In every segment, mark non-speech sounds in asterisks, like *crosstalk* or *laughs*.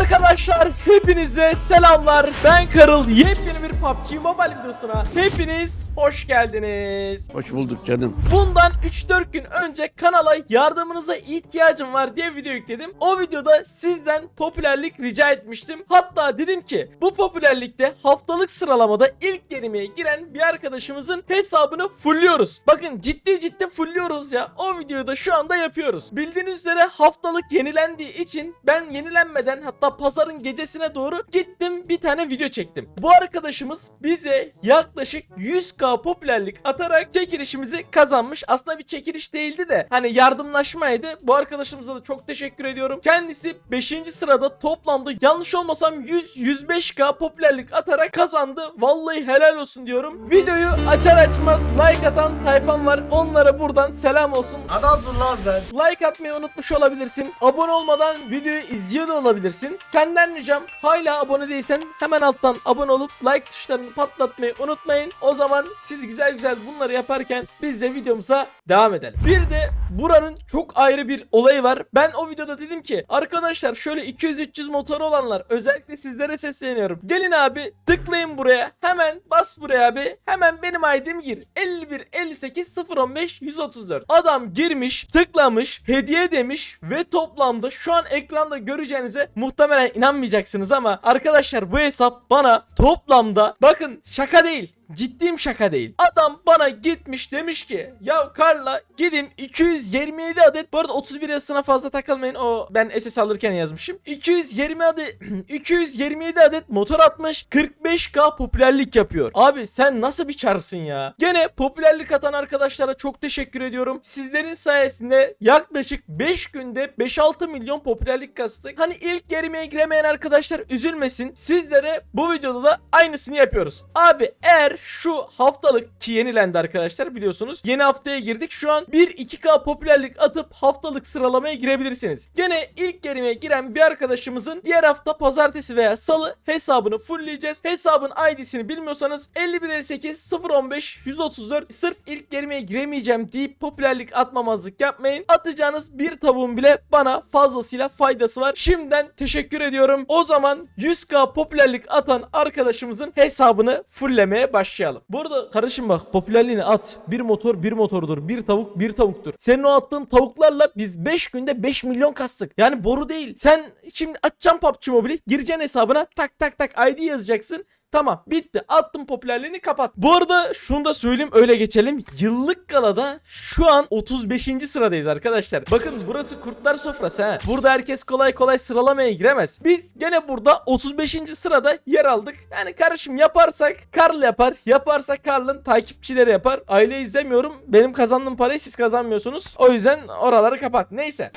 Arkadaşlar hepinize selamlar. Ben Karıl. Yepyeni bir PUBG Mobile videosuna hepiniz hoş geldiniz. Hoş bulduk canım. Bundan 3-4 gün önce kanala yardımınıza ihtiyacım var diye video yükledim. O videoda sizden popülerlik rica etmiştim. Hatta dedim ki bu popülerlikte haftalık sıralamada ilk kelimeye giren bir arkadaşımızın hesabını fullüyoruz. Bakın ciddi ciddi fullüyoruz ya. O videoyu da şu anda yapıyoruz. Bildiğiniz üzere haftalık yenilendiği için ben yenilenmeden hatta pazarın gecesine doğru gittim bir tane video çektim. Bu arkadaşımız bize yaklaşık 100k popülerlik atarak çekilişimizi kazanmış. Aslında bir çekiliş değildi de hani yardımlaşmaydı. Bu arkadaşımıza da çok teşekkür ediyorum. Kendisi 5. sırada toplamda yanlış olmasam 100-105k popülerlik atarak kazandı. Vallahi helal olsun diyorum. Videoyu açar açmaz like atan tayfam var. Onlara buradan selam olsun. Adamsın lan sen. Like atmayı unutmuş olabilirsin. Abone olmadan videoyu izliyor da olabilirsin. Senden ricam hala abone değilsen hemen alttan abone olup like tuşlarını patlatmayı unutmayın. O zaman siz güzel güzel bunları yaparken biz de videomuza devam edelim. Bir de buranın çok ayrı bir olayı var. Ben o videoda dedim ki arkadaşlar şöyle 200-300 motoru olanlar özellikle sizlere sesleniyorum. Gelin abi tıklayın buraya. Hemen bas buraya abi. Hemen benim ID'mi gir. 51 58 015 134. Adam girmiş, tıklamış, hediye demiş ve toplamda şu an ekranda göreceğinize muhtemelen inanmayacaksınız ama arkadaşlar bu hesap bana toplamda bakın şaka değil. Ciddiyim şaka değil. Adam bana gitmiş demiş ki ya Karla gidin 227 adet bu arada 31 yazısına fazla takılmayın o ben SS alırken yazmışım. 220 adet *clears throat* 227 adet motor atmış 45k popülerlik yapıyor. Abi sen nasıl bir çarsın ya? Gene popülerlik atan arkadaşlara çok teşekkür ediyorum. Sizlerin sayesinde yaklaşık 5 günde 5-6 milyon popülerlik kastık. Hani ilk yerimeye giremeyen arkadaşlar üzülmesin. Sizlere bu videoda da aynısını yapıyoruz. Abi eğer şu haftalık ki yenilendi arkadaşlar biliyorsunuz. Yeni haftaya girdik. Şu an 1-2k popülerlik atıp haftalık sıralamaya girebilirsiniz. Gene ilk yerimeye giren bir arkadaşımızın diğer hafta pazartesi veya salı hesabını fullleyeceğiz. Hesabın ID'sini bilmiyorsanız 5158 015 134 sırf ilk yerimeye giremeyeceğim deyip popülerlik atmamazlık yapmayın. Atacağınız bir tavuğun bile bana fazlasıyla faydası var. Şimdiden teşekkür ediyorum. O zaman 100k popülerlik atan arkadaşımızın hesabını fulllemeye başlayalım. Bu arada kardeşim bak popülerliğini at. Bir motor bir motordur. Bir tavuk bir tavuktur. Senin o attığın tavuklarla biz 5 günde 5 milyon kastık. Yani boru değil. Sen şimdi açacaksın PUBG Mobile'i gireceksin hesabına tak tak tak ID yazacaksın. Tamam bitti. Attım popülerliğini kapat. Bu arada şunu da söyleyeyim öyle geçelim. Yıllık galada şu an 35. sıradayız arkadaşlar. Bakın burası kurtlar sofrası ha. Burada herkes kolay kolay sıralamaya giremez. Biz gene burada 35. sırada yer aldık. Yani karışım yaparsak Karl yapar. Yaparsak Karl'ın takipçileri yapar. Aile izlemiyorum. Benim kazandığım parayı siz kazanmıyorsunuz. O yüzden oraları kapat. Neyse.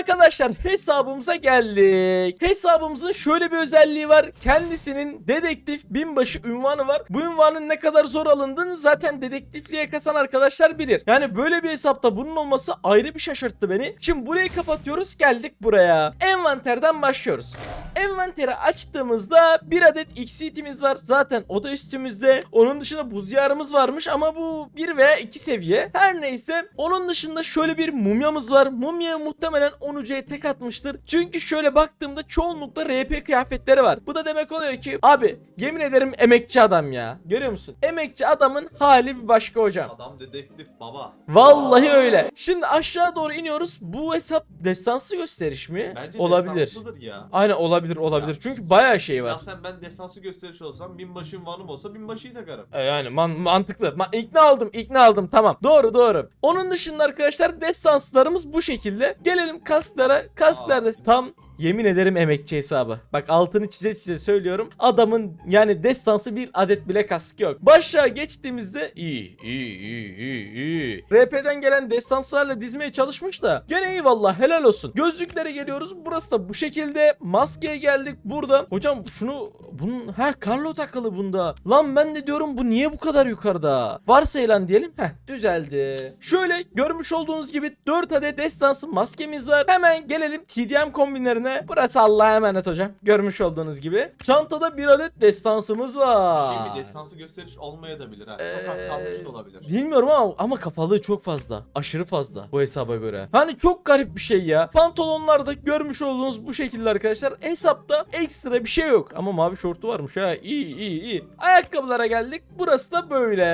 Arkadaşlar hesabımıza geldik. Hesabımızın şöyle bir özelliği var. Kendisinin dedektif binbaşı ünvanı var. Bu ünvanın ne kadar zor alındığını zaten dedektifliğe kasan arkadaşlar bilir. Yani böyle bir hesapta bunun olması ayrı bir şaşırttı beni. Şimdi burayı kapatıyoruz geldik buraya. Envanterden başlıyoruz. Envanteri açtığımızda bir adet XCT'miz var. Zaten o da üstümüzde. Onun dışında buz diyarımız varmış ama bu 1 veya 2 seviye. Her neyse onun dışında şöyle bir mumyamız var. Mumya muhtemelen 10 ucuya tek atmıştır. Çünkü şöyle baktığımda çoğunlukla RP kıyafetleri var. Bu da demek oluyor ki abi yemin ederim emekçi adam ya. Görüyor musun? Emekçi adamın hali bir başka hocam. Adam dedektif baba. Vallahi öyle. Şimdi aşağı doğru iniyoruz. Bu hesap destansı gösteriş mi? Bence olabilir. destansıdır ya. Aynen olabilir olabilir. Çünkü bayağı şey var. Şahsen ben destansı gösteriş olsam binbaşı ünvanım olsa binbaşıyı takarım. E Yani man- mantıklı. Ma- ikna aldım, ikna aldım. Tamam. Doğru, doğru. Onun dışında arkadaşlar destanslarımız bu şekilde. Gelelim kasklara. Kasklarda tam Yemin ederim emekçi hesabı. Bak altını çize çize söylüyorum. Adamın yani destansı bir adet bile kask yok. Başlığa geçtiğimizde iyi iyi iyi iyi iyi. RP'den gelen destanslarla dizmeye çalışmış da gene iyi valla helal olsun. Gözlüklere geliyoruz. Burası da bu şekilde. Maskeye geldik burada. Hocam şunu bunun ha Carlo takılı bunda. Lan ben de diyorum bu niye bu kadar yukarıda? Varsayılan diyelim. Heh düzeldi. Şöyle görmüş olduğunuz gibi 4 adet destansı maskemiz var. Hemen gelelim TDM kombinlerine. Üzerine burası Allah'a emanet hocam. Görmüş olduğunuz gibi. Çantada bir adet destansımız var. Şey bir destansı gösteriş olmayabilir ha. Çok az Ee, kalmış da olabilir. Bilmiyorum ama ama kapalığı çok fazla. Aşırı fazla bu hesaba göre. Hani çok garip bir şey ya. Pantolonlarda görmüş olduğunuz bu şekilde arkadaşlar. Hesapta ekstra bir şey yok. Ama mavi şortu varmış ha. İyi iyi iyi. Ayakkabılara geldik. Burası da böyle.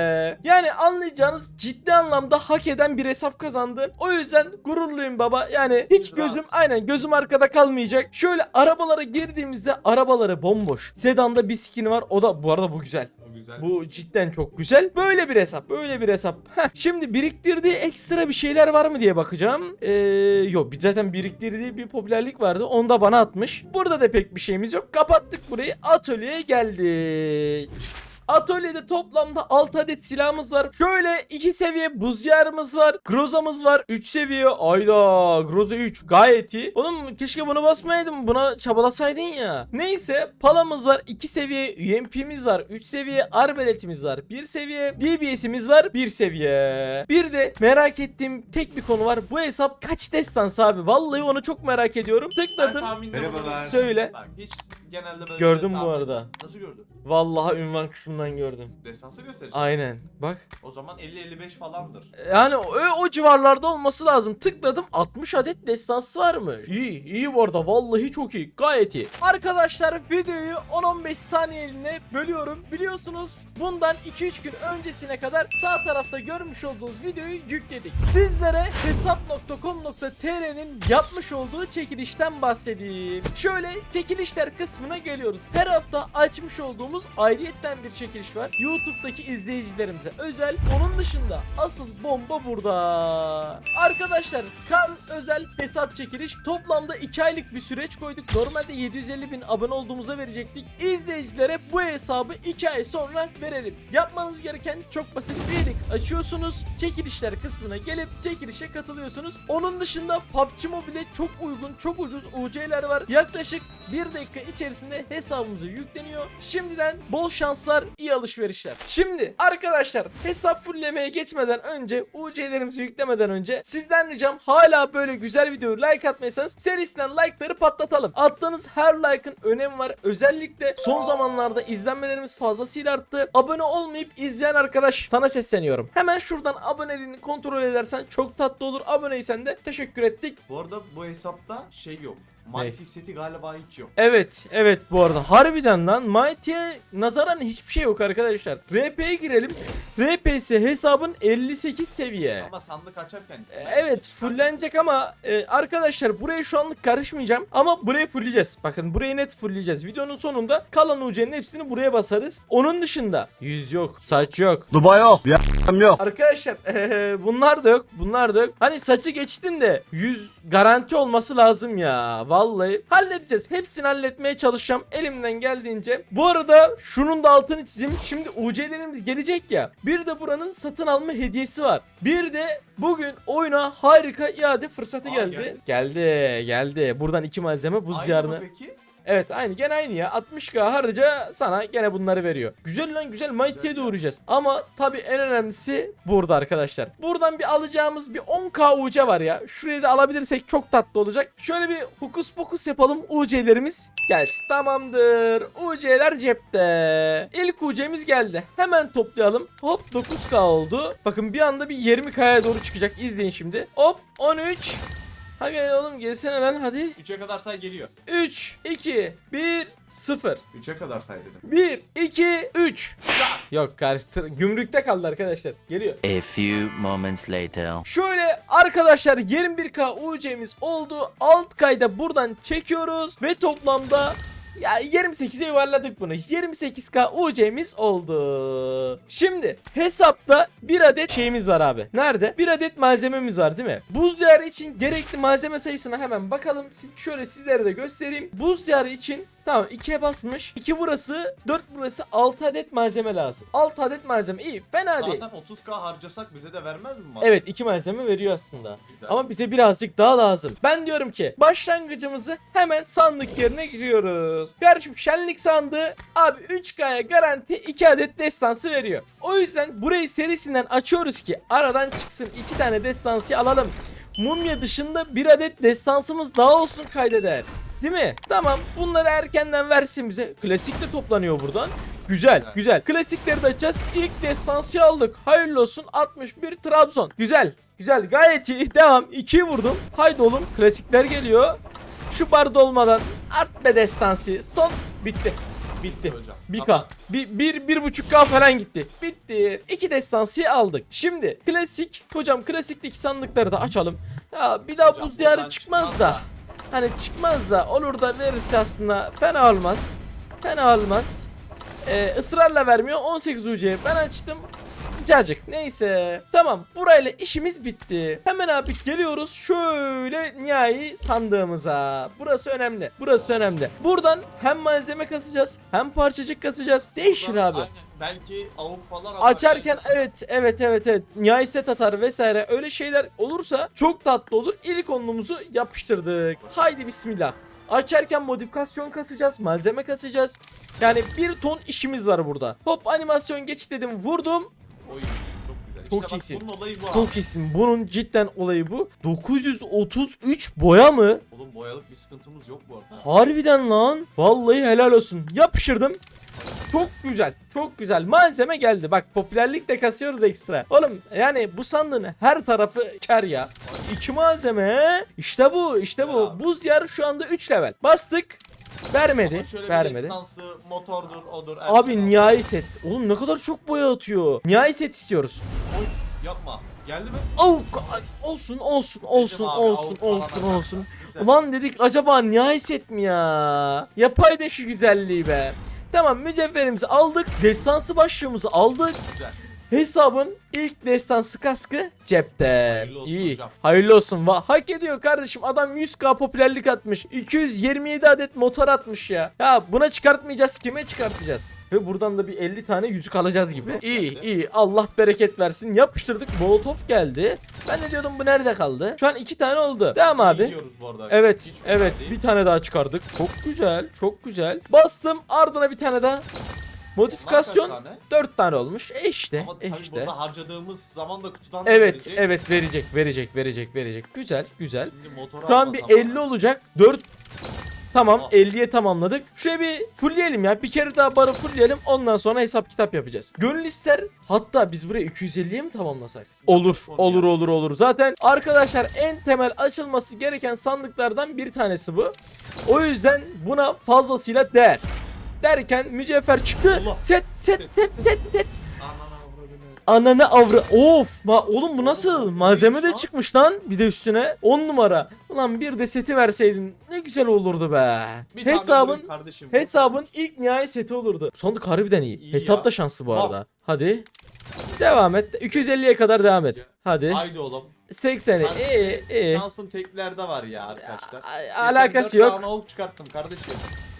Yani anlayacağınız ciddi anlamda hak eden bir hesap kazandı. O yüzden gururluyum baba. Yani hiç gözüm aynen gözüm arkada kalmayacak. Şöyle arabalara girdiğimizde arabaları bomboş. Sedanda bir skin var. O da bu arada bu güzel. O güzel. Bu cidden çok güzel. Böyle bir hesap, böyle bir hesap. Heh, şimdi biriktirdiği ekstra bir şeyler var mı diye bakacağım. Ee, yok, bir- zaten biriktirdiği bir popülerlik vardı. Onu da bana atmış. Burada da pek bir şeyimiz yok. Kapattık burayı. Atölyeye geldik. Atölyede toplamda 6 adet silahımız var. Şöyle 2 seviye buz yarımız var. Groza'mız var. 3 seviye. Ayda Groza 3 gayet iyi. Oğlum keşke bunu basmayaydım. Buna çabalasaydın ya. Neyse palamız var. 2 seviye UMP'miz var. 3 seviye arbeletimiz var. 1 seviye DBS'imiz var. 1 seviye. Bir de merak ettiğim tek bir konu var. Bu hesap kaç destansı abi? Vallahi onu çok merak ediyorum. Tıkladım. Merhabalar. Söyle. Bak hiç genelde böyle Gördüm bu tahmin- arada. Nasıl gördün? Vallahi ünvan kısmından gördüm. Destansı gösteriş. Aynen. Bak. O zaman 50-55 falandır. Yani o, o civarlarda olması lazım. Tıkladım 60 adet destansı var mı? İyi iyi bu arada vallahi çok iyi gayet iyi. Arkadaşlar videoyu 10-15 saniyeliğine bölüyorum. Biliyorsunuz bundan 2-3 gün öncesine kadar sağ tarafta görmüş olduğunuz videoyu yükledik. Sizlere hesap.com.tr'nin yapmış olduğu çekilişten bahsedeyim. Şöyle çekilişler kısmına geliyoruz. Her hafta açmış olduğumuz ayrıyetten bir çekiliş var. YouTube'daki izleyicilerimize özel. Onun dışında asıl bomba burada. Arkadaşlar kan özel hesap çekiliş. Toplamda 2 aylık bir süreç koyduk. Normalde 750 bin abone olduğumuza verecektik. İzleyicilere bu hesabı 2 ay sonra verelim. Yapmanız gereken çok basit. Üyelik açıyorsunuz. Çekilişler kısmına gelip çekilişe katılıyorsunuz. Onun dışında PUBG Mobile çok uygun, çok ucuz UC'ler var. Yaklaşık 1 dakika içerisinde hesabımıza yükleniyor. Şimdiden bol şanslar, iyi alışverişler. Şimdi arkadaşlar hesap fulllemeye geçmeden önce UC'lerimizi yüklemeden önce sizden ricam hala böyle güzel videoyu like atmaysanız serisinden like'ları patlatalım. Attığınız her like'ın önemi var. Özellikle son zamanlarda izlenmelerimiz fazlasıyla arttı. Abone olmayıp izleyen arkadaş sana sesleniyorum. Hemen şuradan aboneliğini kontrol edersen çok tatlı olur. Aboneysen de teşekkür ettik. Bu arada bu hesapta şey yok. Mantik seti galiba hiç yok. Evet, evet bu arada harbiden lan Mighty'ye nazaran hiçbir şey yok arkadaşlar. RP'ye girelim. RP'si hesabın 58 seviye. Ama sandık açarken. E, Evet fullenecek ama e, arkadaşlar buraya şu anlık karışmayacağım ama burayı fullleyeceğiz. Bakın burayı net fullleyeceğiz. Videonun sonunda kalan UC'nin hepsini buraya basarız. Onun dışında yüz yok, saç yok. Dubai yok. Bir yok. Arkadaşlar *laughs* eee, bunlar da yok. Bunlar da yok. Hani saçı geçtim de 100 garanti olması lazım ya. Vallahi halledeceğiz. Hepsini halletmeye çalışacağım elimden geldiğince. Bu arada şunun da altını çizeyim. Şimdi UC'lerimiz gelecek ya. Bir de buranın satın alma hediyesi var. Bir de bugün oyuna harika iade fırsatı Aa, geldi. geldi. Geldi, geldi. Buradan iki malzeme buz Aynı yarını. peki? Evet aynı gene aynı ya 60k harca sana gene bunları veriyor. Güzel lan güzel Mighty'ye de uğrayacağız. Ama tabi en önemlisi burada arkadaşlar. Buradan bir alacağımız bir 10k UC var ya. Şurayı da alabilirsek çok tatlı olacak. Şöyle bir hukus pokus yapalım UC'lerimiz gelsin. Tamamdır. UC'ler cepte. İlk UC'miz geldi. Hemen toplayalım. Hop 9k oldu. Bakın bir anda bir 20k'ya doğru çıkacak. İzleyin şimdi. Hop 13. Hadi oğlum gelsene lan hadi. 3'e kadar say geliyor. 3, 2, 1, 0. 3'e kadar say dedim. 1, 2, 3. Yok karıştır. Gümrükte kaldı arkadaşlar. Geliyor. A few moments later. Şöyle arkadaşlar 21k UC'miz oldu. Alt kayda buradan çekiyoruz. Ve toplamda ya 28'e yuvarladık bunu. 28k UC'miz oldu. Şimdi hesapta bir adet şeyimiz var abi. Nerede? Bir adet malzememiz var değil mi? Buz diyarı için gerekli malzeme sayısına hemen bakalım. Şöyle sizlere de göstereyim. Buz diyarı için Tamam 2'ye basmış. 2 burası, 4 burası 6 adet malzeme lazım. 6 adet malzeme iyi. Fena değil. Zaten 30k harcasak bize de vermez mi? Evet 2 malzeme veriyor aslında. Güzel. Ama bize birazcık daha lazım. Ben diyorum ki başlangıcımızı hemen sandık yerine giriyoruz. Kardeşim şenlik sandığı abi 3K'ya garanti 2 adet destansı veriyor. O yüzden burayı serisinden açıyoruz ki aradan çıksın 2 tane destansı alalım. Mumya dışında bir adet destansımız daha olsun kaydeder. Değil mi? Tamam. Bunları erkenden versin bize. Klasik de toplanıyor buradan. Güzel, Güzel. Klasikleri de açacağız. İlk destansı aldık. Hayırlı olsun. 61 Trabzon. Güzel. Güzel. Gayet iyi. Devam. 2'yi vurdum. Haydi oğlum. Klasikler geliyor. Şu barda olmadan at be destansı. Son. Bitti. Bitti. 1K. Tamam. Bir, bir, bir buçuk K falan gitti. Bitti. İki destansıyı aldık. Şimdi klasik. Hocam klasikteki sandıkları da açalım. Ya bir daha buradan çıkmaz çıkmaz da. Hani çıkmaz da olur da verirse aslında fena olmaz. Fena olmaz. Ee, ısrarla vermiyor. 18 UC'ye ben açtım. Cacık. Neyse. Tamam. Burayla işimiz bitti. Hemen abi geliyoruz şöyle nihai sandığımıza. Burası önemli. Burası önemli. Buradan hem malzeme kasacağız hem parçacık kasacağız. Değişir abi. aynen, Belki avuk falan atar. Açarken evet evet evet evet nihai set atar vesaire öyle şeyler olursa çok tatlı olur. İlk onluğumuzu yapıştırdık. Haydi bismillah. Açarken modifikasyon kasacağız, malzeme kasacağız. Yani bir ton işimiz var burada. Hop animasyon geç dedim vurdum. Oy, çok güzel. Çok işte bak, iyisin. Bunun olayı bu abi. Çok iyisin. Bunun cidden olayı bu. 933 boya mı? Oğlum boyalık bir sıkıntımız yok bu arada. Harbiden lan. Vallahi helal olsun. Yapıştırdım. Çok güzel. Çok güzel. Malzeme geldi. Bak popülerlik de kasıyoruz ekstra. Oğlum yani bu sandığın her tarafı kar ya. İki malzeme. İşte bu. işte bu. Buz diyarı şu anda 3 level. Bastık. Vermedi. Şöyle Vermedi. destansı, motordur, odur. Abi erkek- nihai set. Oğlum ne kadar çok boya atıyor. Nihai set istiyoruz. Oy, yapma. Geldi mi? Oh, olsun olsun olsun Dedim abi, olsun avuk falan olsun atar. olsun. Güzel. Ulan dedik acaba nihai set mi ya? Yapay da şu güzelliği be. Tamam mücevherimizi aldık. Destansı başlığımızı aldık. Güzel. Hesabın ilk destansı kaskı cepte. Hayırlı olsun İyi. hocam. Hayırlı olsun. Va hak ediyor kardeşim. Adam 100k popülerlik atmış. 227 adet motor atmış ya. Ya buna çıkartmayacağız. Kime çıkartacağız? Ve buradan da bir 50 tane yüzük alacağız gibi. İyi iyi. Allah bereket versin. Yapıştırdık. Molotov geldi. Ben de diyordum bu nerede kaldı? Şu an iki tane oldu. Devam abi. Gidiyoruz bu arada. Evet, Hiç evet. değil. Bir tane daha çıkardık. Çok güzel, çok güzel. Bastım, ardına bir tane daha. Modifikasyon Bunlar kaç tane? 4 tane olmuş. E işte, Ama e tabii işte. burada harcadığımız zaman da kutudan da Evet, verecek. evet verecek, verecek, verecek, verecek. Güzel, güzel. Şimdi motoru Şu an bir zamanı. 50 olacak. 4 Tamam, Tamam. 50'ye tamamladık. Şuraya bir fullleyelim ya. Bir kere daha barı fullleyelim. Ondan sonra hesap kitap yapacağız. Gönül ister. Hatta biz buraya 250'ye mi tamamlasak? Olur, olur olur, ya. olur, olur. Zaten arkadaşlar en temel açılması gereken sandıklardan bir tanesi bu. O yüzden buna fazlasıyla değer. Derken mücevher çıktı. Allah. Set, set, set, set, set. Ananı avra. Of. Ma oğlum bu nasıl? Malzeme de çıkmış lan. Bir de üstüne 10 numara. Ulan bir de seti verseydin ne güzel olurdu be. Bir Hesabın kardeşim. hesabın ilk nihai seti olurdu. Sandık harbiden iyi. İyi Hesap ya. da şanslı bu arada. Hadi. Devam et. 250'ye kadar devam et. Hadi. Haydi oğlum. 80'i. İyi iyi. Şansım teklerde var ya arkadaşlar. A- alakası yok. çıkarttım kardeşim.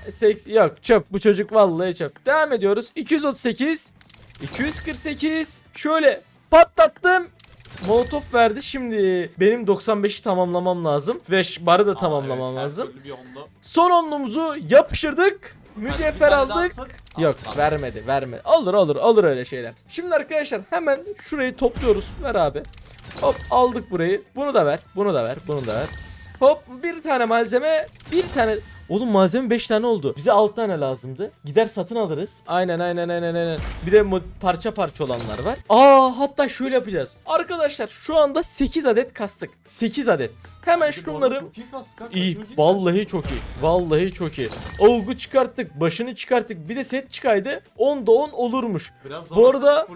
Seks yok çöp bu çocuk vallahi çöp. Devam ediyoruz. 238 248 şöyle patlattım. Molotof verdi. Şimdi benim 95'i tamamlamam lazım ve ş- barı da Aa, tamamlamam evet, her lazım. türlü bir onlu. Son onluğumuzu yapıştırdık. Bir Mücevher tane daha aldık. atsak- Yok al. vermedi vermedi. Olur olur olur öyle şeyler. Şimdi arkadaşlar hemen şurayı topluyoruz. Ver abi. Hop aldık burayı. Bunu da ver. Bunu da ver. Bunu da ver. Hop bir tane malzeme. Bir tane. Oğlum malzeme 5 tane oldu. Bize 6 tane lazımdı. Gider satın alırız. Aynen aynen aynen aynen. Bir de parça parça olanlar var. Aa hatta şöyle yapacağız. Arkadaşlar şu anda 8 adet kastık. 8 adet. Hemen şunları iyi vallahi çok iyi. Vallahi çok iyi. Olgu çıkarttık, başını çıkarttık. Bir de set çıkaydı. 10'da 10 olurmuş. Biraz Bu arada.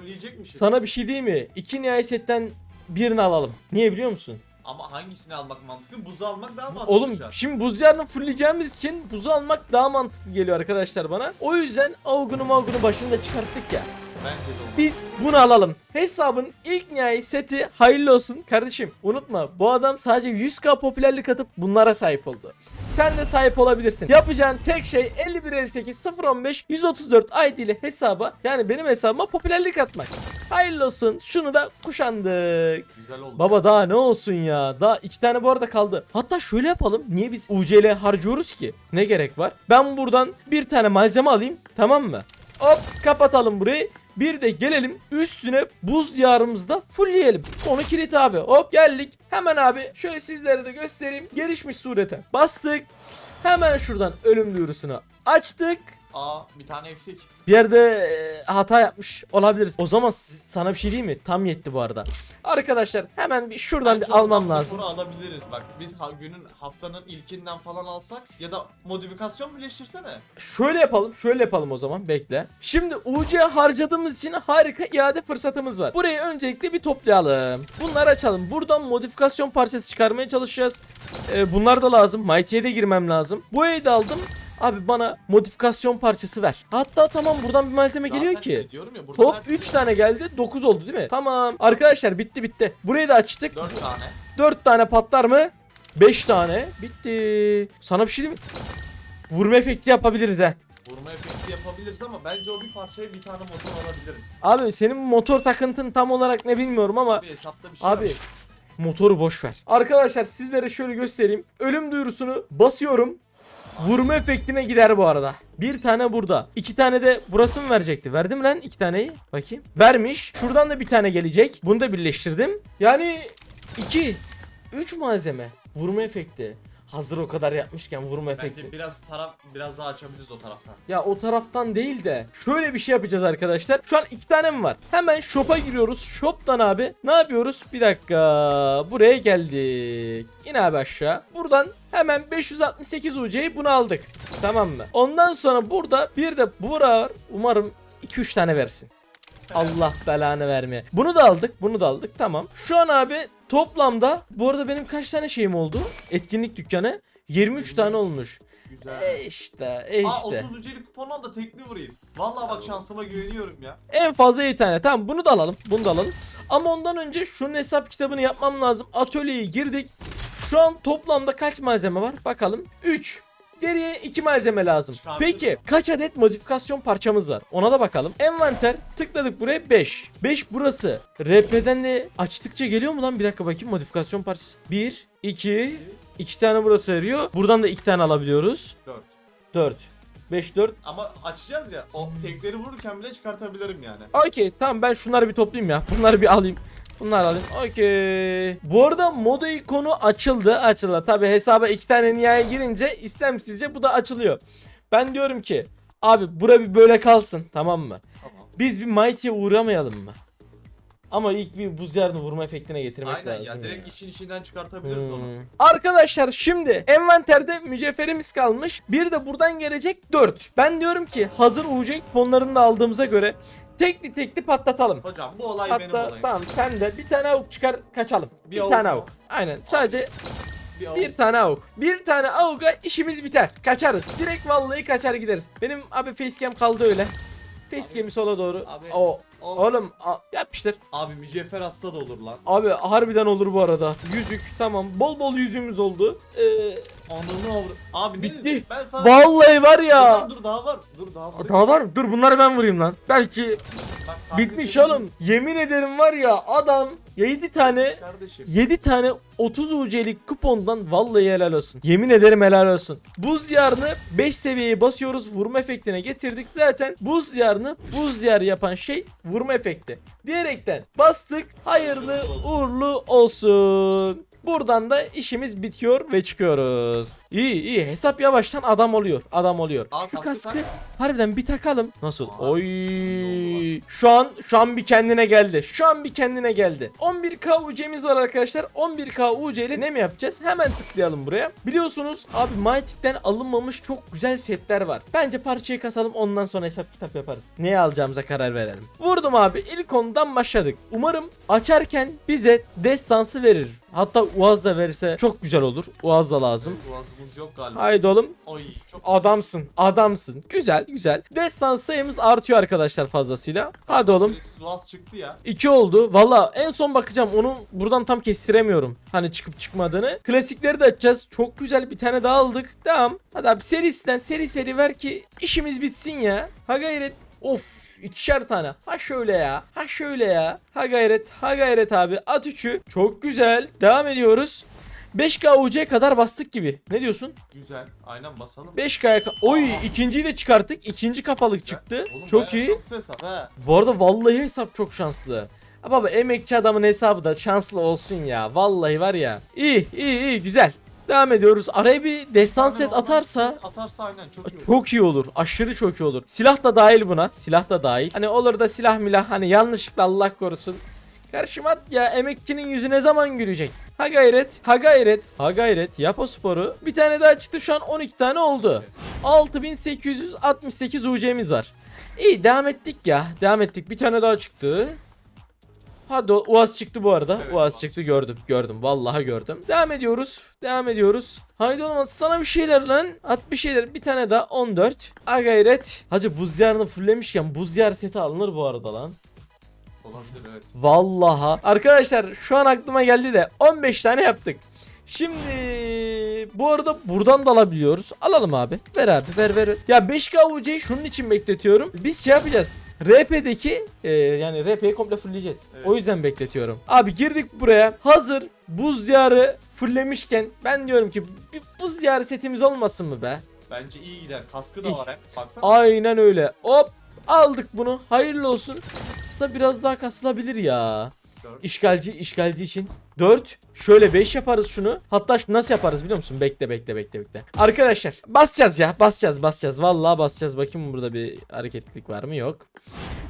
Sana bir şey diyeyim mi? İki nihai setten birini alalım. Niye biliyor musun? Ama hangisini almak mantıklı? Buzu almak daha mantıklı. Oğlum şu an. şimdi buz diyarını fullleyeceğimiz için buzu almak daha mantıklı geliyor arkadaşlar bana. O yüzden Avgun'u Mavgun'u başını da çıkarttık ya. Biz bunu alalım. Hesabın ilk nihai seti hayırlı olsun. Kardeşim unutma bu adam sadece 100k popülerlik atıp bunlara sahip oldu. Sen de sahip olabilirsin. Yapacağın tek şey 5158 015 134 ID ile hesaba yani benim hesabıma popülerlik atmak. Hayırlı olsun. Şunu da kuşandık. Güzel oldu. Baba daha ne olsun ya. Daha iki tane bu arada kaldı. Hatta şöyle yapalım. Niye biz UCL harcıyoruz ki? Ne gerek var? Ben buradan bir tane malzeme alayım. Tamam mı? Hop kapatalım burayı. Bir de gelelim üstüne buz diyarımızda fullleyelim. Konu kilit abi. Hop geldik. Hemen abi şöyle sizlere de göstereyim. Gelişmiş surete bastık. Hemen şuradan ölüm duyurusunu açtık. Aa bir tane eksik. Bir yerde e, hata yapmış olabiliriz. O zaman s- sana bir şey diyeyim mi? Tam yetti bu arada. Arkadaşlar hemen bir şuradan Bence bir almam lazım. motoru alabiliriz. Bak biz ha- günün haftanın ilkinden falan alsak ya da modifikasyon birleştirsene. Şöyle yapalım, şöyle yapalım o zaman. Bekle. Şimdi UC harcadığımız için harika iade fırsatımız var. Burayı öncelikle bir toplayalım. Bunları açalım. Buradan modifikasyon parçası çıkarmaya çalışacağız. Ee, bunlar da lazım. Mighty'ye de girmem lazım. Bu de aldım. Abi bana modifikasyon parçası ver. Hatta tamam buradan bir malzeme geliyor Zaten ki. işte diyorum ya burada Top 3 tane geldi 9 oldu değil mi? Tamam. Arkadaşlar bitti bitti. Burayı da açtık. 4 tane. 4 tane patlar mı? 5 tane. Bitti. Sana bir şey diyeyim mi? Vurma efekti yapabiliriz ha. Vurma efekti yapabiliriz ama bence o bir parçaya bir tane motor alabiliriz. Abi senin motor takıntın tam olarak ne bilmiyorum ama Abi hesapta bir şey abi var. motoru boş ver. Arkadaşlar sizlere şöyle göstereyim. Ölüm duyurusunu basıyorum. Vurma efektine gider bu arada. Bir tane burada. iki tane de burası mı verecekti? Verdim lan iki taneyi. Bakayım. Vermiş. Şuradan da bir tane gelecek. Bunu da birleştirdim. Yani iki. Üç malzeme. Vurma efekti. Hazır o kadar yapmışken vurma efekti. Bence biraz taraf biraz daha açabiliriz o taraftan. Ya o taraftan değil de şöyle bir şey yapacağız arkadaşlar. Şu an iki tane mi var? Hemen shop'a giriyoruz. Shop'tan abi ne yapıyoruz? Bir dakika. Buraya geldik. Yine abi aşağı. Buradan hemen 568 UC'yi bunu aldık. Tamam mı? Ondan sonra burada bir de bu var. Umarım 2-3 tane versin. Allah belanı vermeye. Bunu da aldık. Bunu da aldık. Tamam. Şu an abi toplamda bu arada benim kaç tane şeyim oldu? Etkinlik dükkanı 23 tane olmuş. Güzel. E işte, e Aa işte. 30 uceli kupon al da tekli vurayım. Vallahi bak şansıma güveniyorum ya. En fazla 7 tane. Tamam bunu da alalım. Bunu da alalım. Ama ondan önce şunun hesap kitabını yapmam lazım. Atölyeye girdik. Şu an toplamda kaç malzeme var? Bakalım. 3. Geriye 2 malzeme lazım. Peki kaç adet modifikasyon parçamız var? Ona da bakalım. Envanter tıkladık buraya 5. 5 burası. RP'den de açtıkça geliyor mu lan? Bir dakika bakayım modifikasyon parçası. 1, 2, 2 tane burası veriyor. Buradan da 2 tane alabiliyoruz. 4. 4. 5, 4, Ama açacağız ya o tekleri vururken bile çıkartabilirim yani. Okey tamam ben şunları bir toplayayım ya. Bunları bir alayım. Bunları alayım. Okey. Bu arada moda ikonu açıldı. Açıldı. Tabi hesaba iki tane nihaya girince istemsizce bu da açılıyor. Ben diyorum ki abi bura bir böyle kalsın tamam mı? Tamam. Biz bir Mighty'ye uğramayalım mı? Ama ilk bir buz yarını vurma efektine getirmek Aynen lazım. ya direkt ya. işin içinden çıkartabiliriz onu. Hmm. Arkadaşlar şimdi envanterde mücevherimiz kalmış. Bir de buradan gelecek 4. Ben diyorum ki hazır UC kuponlarını da aldığımıza göre tekli tekli patlatalım. Hocam bu olay benim Hatta olayım. tamam sen de bir tane avuk çıkar kaçalım. Bir, Bir avuk tane mu? avuk. Aynen sadece Bir bir tane avuk. Bir tane avuga işimiz biter. Kaçarız. Direkt vallahi kaçar gideriz. Benim abi facecam kaldı öyle. Facecam'i sola doğru. Abi. O. Oğlum a- yapıştır. Abi mücevher atsa da olur lan. Abi harbiden olur bu arada. Yüzük tamam. Bol bol yüzüğümüz oldu. Ee, Ananı avru. Abi ne Bitti. dedim? Ben sana... vallahi var Dur ya. lan, Dur daha var. Dur daha var. Daha var mı? Dur bunları ben vurayım lan. Belki Bak, bitmiş kardeşim, oğlum. Yemin ederim var ya adam 7 tane Kardeşim. 7 tane 30 UC'lik kupondan vallahi helal olsun. Yemin ederim helal olsun. Buz yarını 5 seviyeye basıyoruz. Vurma efektine getirdik. Zaten buz yarını buz yarı yapan şey vurma efekti. Diyerekten bastık. Hayırlı uğurlu olsun. Buradan da işimiz bitiyor ve çıkıyoruz. İyi iyi hesap yavaştan adam oluyor. Adam oluyor. Al, Şu kaskı tak. harbiden bir takalım. Nasıl? Aha. Oy. Şu an şu an bir kendine geldi. Şu an bir kendine geldi. 11k UC'miz var arkadaşlar. 11k UC ile ne mi yapacağız? Hemen tıklayalım buraya. Biliyorsunuz abi Mytik'ten alınmamış çok güzel setler var. Bence parçayı kasalım ondan sonra hesap kitap yaparız. Neye alacağımıza karar verelim. Vurdum abi. İlk ondan başladık. Umarım açarken bize destansı verir. Hatta Uaz da verirse çok güzel olur. Uaz da lazım. Boğazımız yok galiba. Haydi oğlum. Oy çok Adamsın. Adamsın. Güzel güzel. Destan sayımız artıyor arkadaşlar fazlasıyla. Hadi oğlum. Suaz çıktı ya. 2 oldu. Valla en son bakacağım. Onu buradan tam kestiremiyorum. Hani çıkıp çıkmadığını. Klasikleri de açacağız. Çok güzel bir tane daha aldık. Tamam. Hadi abi serisinden seri seri ver ki işimiz bitsin ya. Ha gayret. Of ikişer tane. Ha şöyle ya. Ha şöyle ya. Ha gayret. Ha gayret abi. At üçü. Çok güzel. Devam ediyoruz. 5K UC'ye kadar bastık gibi. Ne diyorsun? Güzel. Aynen basalım. 5K'ya ka- Oy ikinciyi de çıkarttık. İkinci kafalık çıktı. Oğlum çok iyi. hesap he. Bu arada vallahi hesap çok şanslı. Ha baba emekçi adamın hesabı da şanslı olsun ya. Vallahi var ya. İyi iyi iyi güzel. Devam ediyoruz. Araya bir destan set atarsa Atarsa aynen çok iyi olur. çok iyi olur. Aşırı çok iyi olur. Silah da dahil buna. Silah da dahil. Hani olur da silah milah hani yanlışlıkla Allah korusun. Karşıma at ya emekçinin yüzü ne zaman gülecek? Ha gayret, ha gayret, ha gayret. Yap o sporu. Bir tane daha çıktı şu an 12 tane oldu. 6868 UC'miz var. İyi devam ettik ya. Devam ettik. Bir tane daha çıktı. Hadi Uaz çıktı bu arada. Evet, Uaz Uaz çıktı gördüm. Gördüm. Vallahi gördüm. Devam ediyoruz. Devam ediyoruz. Haydi oğlum sana bir şeyler lan. At bir şeyler. Bir tane daha 14. A gayret. Hacı buz yarını fulllemişken buz yar seti alınır bu arada lan. Olabilir evet. Vallaha. Arkadaşlar şu an aklıma geldi de 15 tane yaptık. Şimdi bu arada buradan da alabiliyoruz. Alalım abi. Ver abi ver ver. Ya 5K UC'yi şunun için bekletiyorum. Biz şey yapacağız. RP'deki e, yani RP'yi komple fullleyeceğiz. Evet. O yüzden bekletiyorum. Abi girdik buraya. Hazır buz diyarı fulllemişken ben diyorum ki bir buz diyarı setimiz olmasın mı be? Bence iyi gider. Kaskı da İyi. var hem. Baksana. Aynen öyle. Hop aldık bunu. Hayırlı olsun. Aslında biraz daha kasılabilir ya. Dört. İşgalci işgalci için 4 şöyle 5 yaparız şunu. Hatta nasıl yaparız biliyor musun? Bekle bekle bekle bekle. Arkadaşlar basacağız ya. Basacağız basacağız. Vallahi basacağız. Bakayım burada bir hareketlilik var mı? Yok.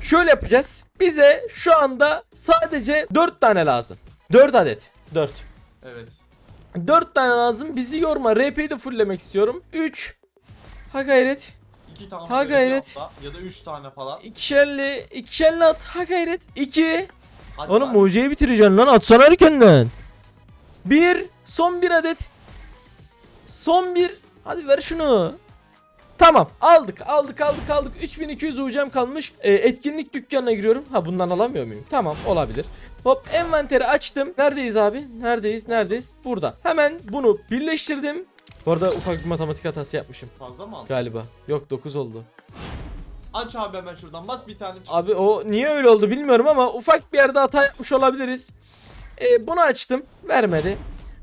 Şöyle yapacağız. Bize şu anda sadece 4 tane lazım. 4 adet. 4. Evet. 4 tane lazım. Bizi yorma. RP'yi de fulllemek istiyorum. 3 Ha gayret. İki tane Ha gayret. Ya da üç tane falan. İkişerli, ikişerli at. Ha gayret. 2 Hadi Oğlum bari. mucizeyi bitireceksin lan atsana erkenden. Bir son bir adet. Son bir. Hadi ver şunu. Tamam aldık aldık aldık aldık. 3200 ucam kalmış. Ee, etkinlik dükkanına giriyorum. Ha bundan alamıyor muyum? Tamam olabilir. Hop envanteri açtım. Neredeyiz abi? Neredeyiz? Neredeyiz? Burada. Hemen bunu birleştirdim. Bu arada ufak bir matematik hatası yapmışım. Fazla mı aldın? galiba. Yok 9 oldu Aç abi hemen şuradan bas bir tane çıksın. Abi o niye öyle oldu bilmiyorum ama ufak bir yerde hata yapmış olabiliriz. Ee, bunu açtım. Vermedi.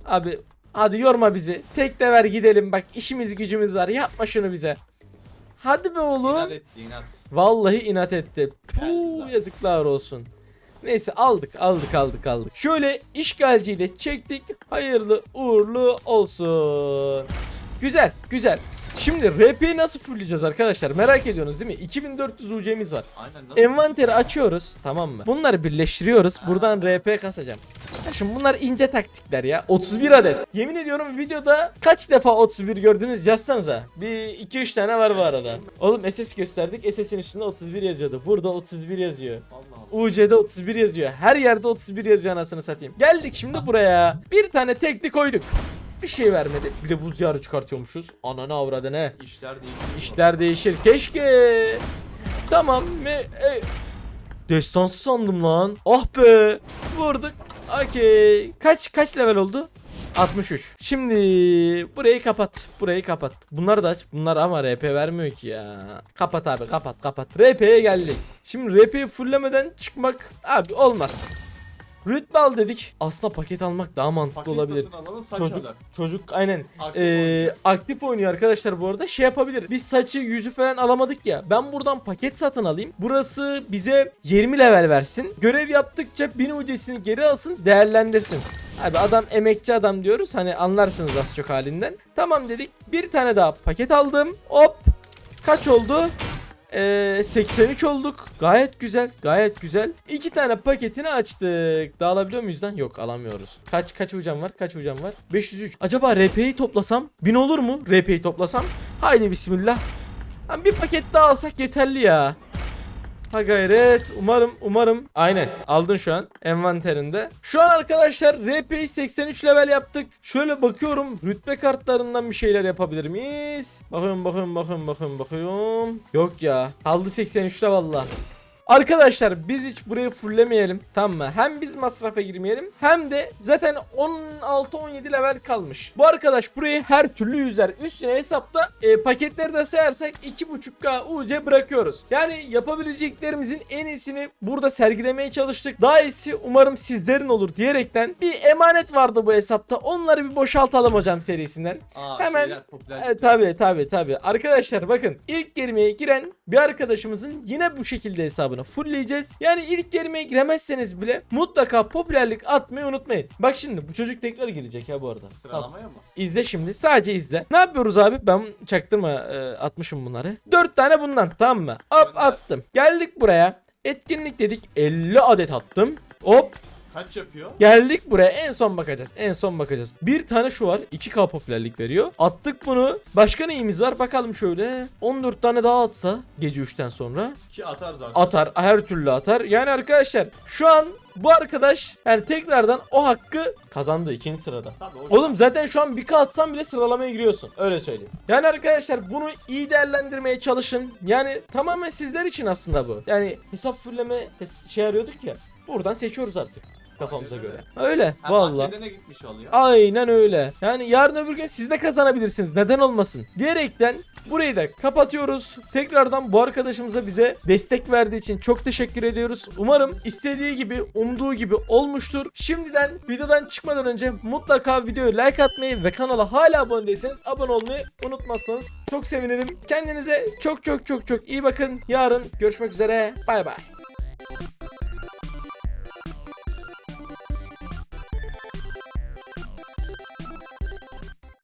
Abi hadi yorma bizi. Tek de ver gidelim. Bak işimiz gücümüz var. Yapma şunu bize. Hadi be oğlum. İnat etti inat. Vallahi inat etti. Geldi yazıklar olsun. Neyse aldık aldık aldık aldık. Şöyle işgalciyi de çektik. Hayırlı uğurlu olsun. Güzel güzel. Şimdi RP'yi nasıl fullleyeceğiz arkadaşlar? Merak ediyorsunuz değil mi? 2400 UC'miz var. Aynen. nasıl? Envanteri açıyoruz tamam mı? Bunları birleştiriyoruz. Buradan RP kasacağım. Şimdi bunlar ince taktikler ya. 31 adet. Yemin ediyorum videoda kaç defa 31 gördünüz yazsanıza. Bir 2-3 tane var bu arada. Oğlum SS gösterdik. SS'in üstünde 31 yazıyordu. Burada 31 yazıyor. UC'de 31 yazıyor. Her yerde 31 yazıyor anasını satayım. Geldik şimdi buraya. Bir tane tekli koyduk. Bir şey vermedi. Bir de buz yarı çıkartıyormuşuz. Ananı avradı ne? İşler değişiyor. İşler değişir. Keşke. Tamam. Me e, Destansı sandım lan. Ah be. Vurduk. Okey. Kaç kaç level oldu? 63. Şimdi burayı kapat. Burayı kapat. Bunları da aç. Bunlar ama RP vermiyor ki ya. Kapat abi kapat kapat. RP'ye geldik. Şimdi RP'yi fulllemeden çıkmak abi olmaz. Rütbe al dedik. Aslında paket almak daha mantıklı Paket olabilir. satın alalım saç Çocuk, çocuk aynen Aktif ee, oynuyor. aktif oynuyor arkadaşlar bu arada. Şey yapabilir. Biz saçı yüzü falan alamadık ya. Ben buradan paket satın alayım. Burası bize 20 level versin. Görev yaptıkça 1000 UC'sini geri alsın değerlendirsin. Abi adam emekçi adam diyoruz. Hani anlarsınız az çok halinden. Tamam dedik. Bir tane daha paket aldım. Hop. Kaç oldu? Ee, 83 olduk. Gayet güzel. Gayet güzel. İki tane paketini açtık. Dağılabiliyor muyuz lan? Yok alamıyoruz. Kaç kaç ucam var? Kaç ucam var? 503. Acaba RP'yi toplasam 1000 olur mu? RP'yi toplasam. Haydi bismillah. Bir paket daha alsak yeterli ya. Ha gayret. Umarım umarım. Aynen. Aldın şu an envanterinde. Şu an arkadaşlar RP'yi 83 level yaptık. Şöyle bakıyorum. Rütbe kartlarından bir şeyler yapabilir miyiz? Bakıyorum bakıyorum bakıyorum bakıyorum bakıyorum. Yok ya. Kaldı 83'te valla. Arkadaşlar biz hiç burayı fulllemeyelim tamam mı? Hem biz masrafa girmeyelim hem de zaten 16-17 level kalmış. Bu arkadaş burayı her türlü yüzer. Üstüne hesapta e, paketleri de sayarsak 2.5K UC bırakıyoruz. Yani yapabileceklerimizin en iyisini burada sergilemeye çalıştık. Daha iyisi umarım sizlerin olur diyerekten bir emanet vardı bu hesapta. Onları bir boşaltalım hocam serisinden. Aa, Hemen-. E, tabi tabi tabi. Arkadaşlar bakın ilk kelimeye giren bir arkadaşımızın yine bu şekilde hesabını fullleyeceğiz. Yani ilk kelimeye giremezseniz bile mutlaka popülerlik atmayı unutmayın. Bak şimdi bu çocuk tekrar girecek ya bu arada. Al, Sıralamaya mı? izle şimdi sadece izle. Ne yapıyoruz abi? Ben çaktırma e, atmışım bunları. 4 tane bundan tamam mı? Hop attım. Geldik buraya. Etkinlik dedik 50 adet attım. Hop Kaç yapıyor? Geldik buraya en son bakacağız. En son bakacağız. Bir tane şu var. 2K popülerlik veriyor. Attık bunu. Başka neyimiz var? Bakalım şöyle. 14 tane daha atsa gece 3'ten sonra. Ki atar zaten. Atar. Her türlü atar. Yani arkadaşlar şu an bu arkadaş yani tekrardan o hakkı kazandı ikinci sırada. Tabii, Oğlum zaten şu an bir K atsan bile sıralamaya giriyorsun. Öyle söyleyeyim. Yani arkadaşlar bunu iyi değerlendirmeye çalışın. Yani tamamen sizler için aslında bu. Yani hesap fulleme şey arıyorduk ya. Buradan seçiyoruz artık. Kafamıza göre. öyle. Hak edene gitmiş oluyor. Aynen öyle. Yani yarın öbür gün siz de kazanabilirsiniz. Neden olmasın? Diyerekten burayı da kapatıyoruz. Tekrardan bu arkadaşımıza bize destek verdiği için çok teşekkür ediyoruz. Umarım istediği gibi, umduğu gibi olmuştur. Şimdiden videodan çıkmadan önce mutlaka videoya like atmayı ve kanala hala abone değilseniz abone olmayı unutmazsanız çok sevinirim. Kendinize çok çok çok çok iyi bakın. Yarın görüşmek üzere. Bay bay.